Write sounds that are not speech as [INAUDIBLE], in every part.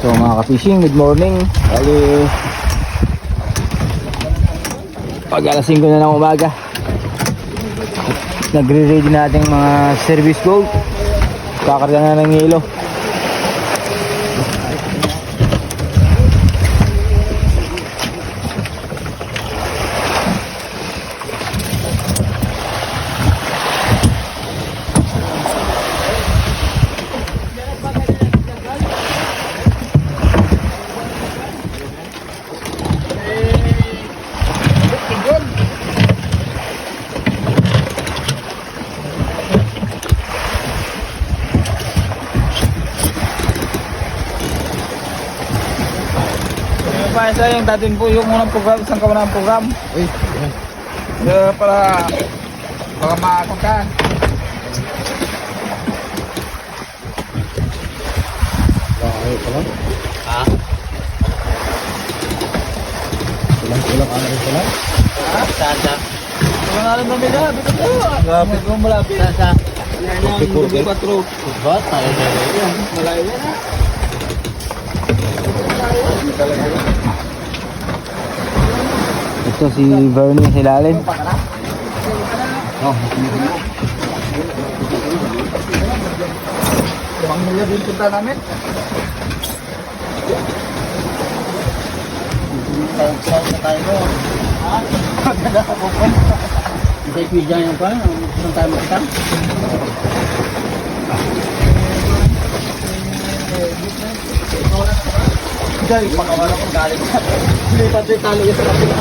So mga ka-fishing, good morning. Bali, pag alas 5 na ng umaga, nagre-ready natin mga service boat. Kakarga na ng yelo. Pa, sa yung datin po yung unang program, isang kaunang program. Uy, Uh, para baka maakot ka. okay pa lang. Ha? Kulang, kulang, ano rin pala. Ha? Sasa. Kung alam mo nila, bito po. Grabe kung malapit. Sasa. Yan ang Pipurgel. patro. Ba? Tayo na yan. Malayo yan ha. Ito si Bernie sa. Oh, Limang milya din punta namin. Saan na tayo dyan yung pa, saan tayo makita? [LAUGHS] Dahil pakawala kong galing. Lipat yung talo yung sa kapila.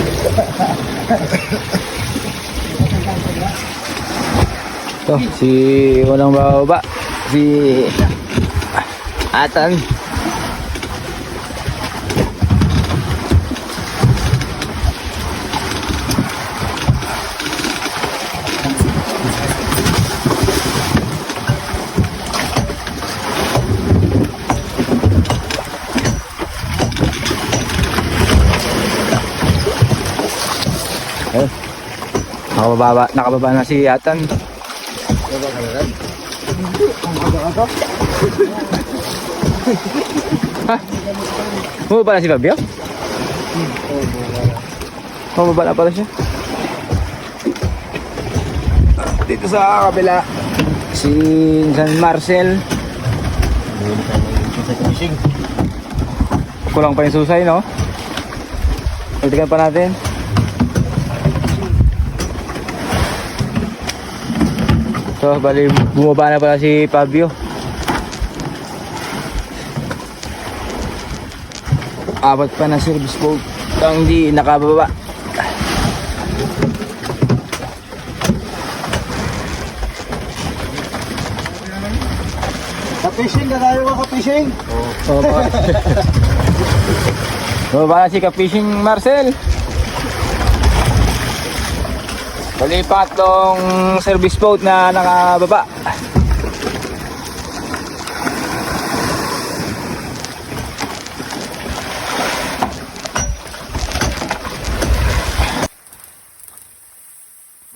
Ito, si unang bababa. Si Atan. Nakababa, nakababa na si Atan. Ha? [LAUGHS] Bumaba na si Fabio? Bumaba na pala siya. Dito sa kabila, si San Marcel. Kulang pa yung susay, no? Pagtikan pa natin. So, bali, bumaba na pala si Fabio. Apat pa na service boat ang di nakababa. Ka-fishing na tayo ka ka-fishing. So, baba. [LAUGHS] Bumaba na si Ka-Fishing Marcel. Bali, pangatlong service boat na nakababa.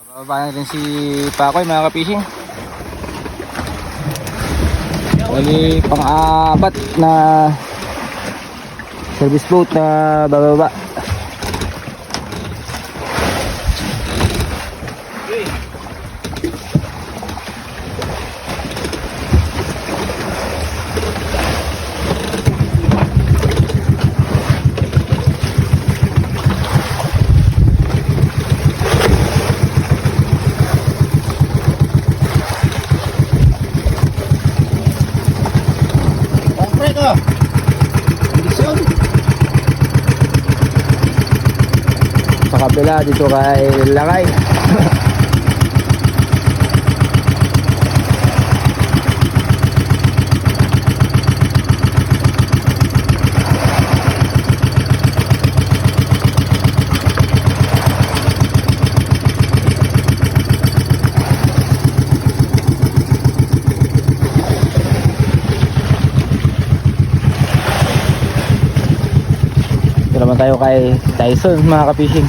Bababa na rin si Pakoy mga ka-fishing. Bali, pang-apat na service boat na bababa. Ka. Kondisyon. Sa kabila dito kay Lakay. tayo kay Tyson mga kapishing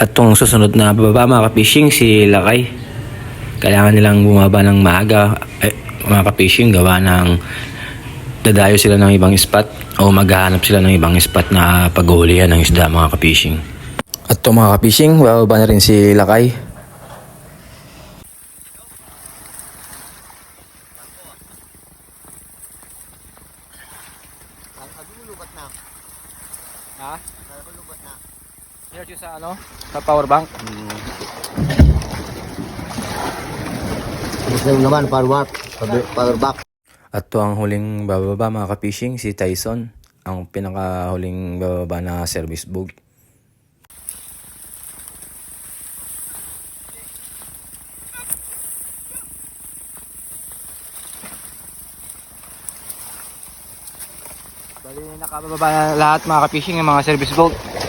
At tong susunod na bababa mga kapishing si Lakay. Kailangan nilang bumaba ng maaga. Eh, mga kapishing gawa ng dadayo sila ng ibang spot o maghahanap sila ng ibang spot na paghuhulihan ng isda mga kapishing. At to mga kapishing, bababa na rin si Lakay. Ha? Search sa ano? Sa power bank? Gusto naman, power back. Power back. At to ang huling bababa mga kapishing, si Tyson. Ang pinakahuling bababa na service bug. Bali nakababa na lahat mga kapishing yung mga service boat.